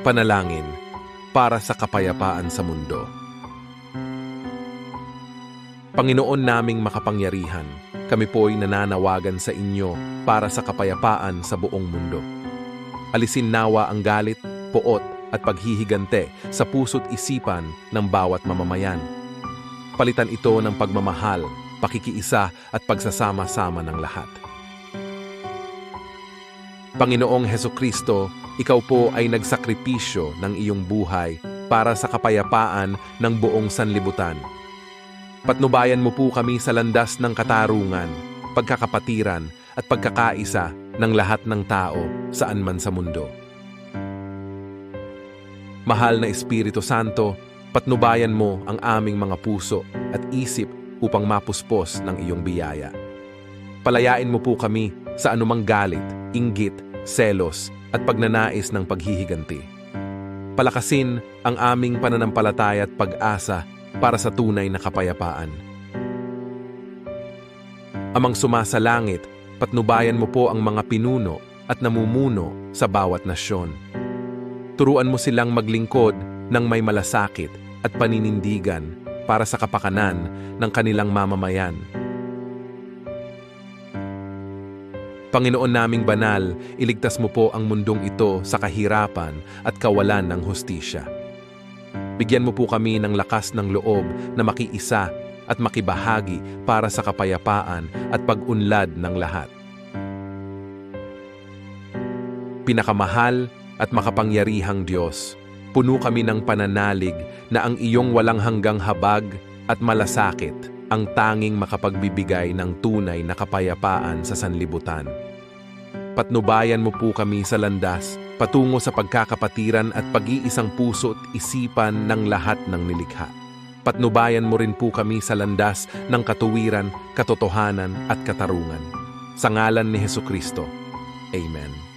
Panalangin para sa kapayapaan sa mundo. Panginoon naming makapangyarihan, kami po'y nananawagan sa inyo para sa kapayapaan sa buong mundo. Alisin nawa ang galit, poot at paghihigante sa puso't isipan ng bawat mamamayan. Palitan ito ng pagmamahal, pakikiisa at pagsasama-sama ng lahat. Panginoong Heso Kristo, ikaw po ay nagsakripisyo ng iyong buhay para sa kapayapaan ng buong sanlibutan. Patnubayan mo po kami sa landas ng katarungan, pagkakapatiran at pagkakaisa ng lahat ng tao saan man sa mundo. Mahal na Espiritu Santo, patnubayan mo ang aming mga puso at isip upang mapuspos ng iyong biyaya. Palayain mo po kami sa anumang galit, inggit, selos at pagnanais ng paghihiganti. Palakasin ang aming pananampalataya at pag-asa para sa tunay na kapayapaan. Amang sumasalangit, patnubayan mo po ang mga pinuno at namumuno sa bawat nasyon. Turuan mo silang maglingkod ng may malasakit at paninindigan para sa kapakanan ng kanilang mamamayan. Panginoon naming banal, iligtas mo po ang mundong ito sa kahirapan at kawalan ng hustisya. Bigyan mo po kami ng lakas ng loob na makiisa at makibahagi para sa kapayapaan at pag-unlad ng lahat. Pinakamahal at makapangyarihang Diyos, puno kami ng pananalig na ang iyong walang hanggang habag at malasakit ang tanging makapagbibigay ng tunay na kapayapaan sa sanlibutan. Patnubayan mo po kami sa landas patungo sa pagkakapatiran at pag-iisang puso at isipan ng lahat ng nilikha. Patnubayan mo rin po kami sa landas ng katuwiran, katotohanan at katarungan. Sa ngalan ni Heso Kristo. Amen.